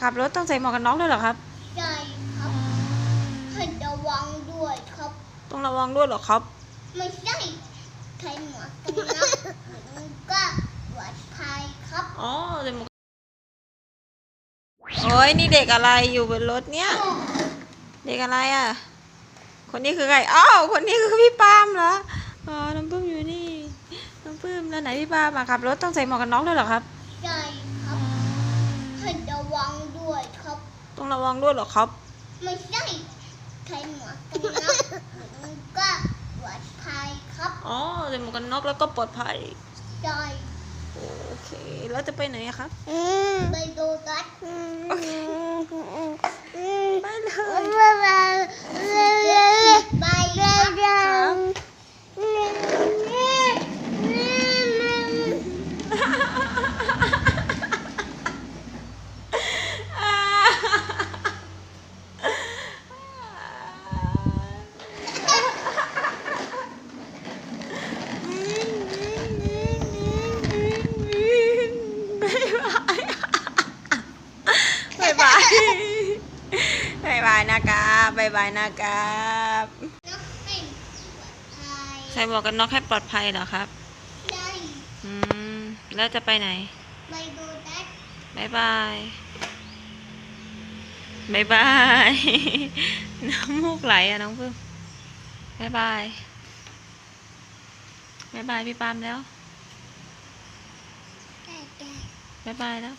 ขับรถต้องใส่หมวกกันน็อกด้วยเหรอครับ ใช่ครับให้ระวังด้วยครับ ต้องระวังด้วยเหรอครับ ไม่ใช่ใช้หมวกกันน็อกมันก็ปลอดภัยครับ อ๋อใส่หมวกโอ้ยนี่เด็กอะไรอยู่บนรถเนี่ย เด็กอะไรอะ คนนี้คือใคร อ้าว คนนี้คือพี่ปาล์มเหรอ อ๋อ น้ำปื้มอยู่นี่ น้ำปื้มแล้วไหนพี่ปาล์มอะขับรถต้องใส่หมวกกันน็อกด้วยเหรอครับใช่ครับให้ระวังด้วยครับ ต้อง ระวังด้วยเหรอครับ ไม่ใช่ใช้หมวกกันน็อกมันก็ปลอดภัยครับอ๋อใส่หมวกกันน็อกแล้วก็ปลอดภัยใช่โอเค แล้วจะไปไหนอะครับ ไปดูรัด โอเค ไปเลย ไปครับ บายบายบายบายนะครับบายบายนะครับนักให้ปลอดภัยใส่หมวกกันน็อกให้ปลอดภัยเหรอครับใช่อืมแล้วจะไปไหนไปดูรัดบายบายบายบายน้ำมูกไหลอะน้องพึ่งบายบายบายบายพี่ปามแล้วได้ได้บายบายแล้ว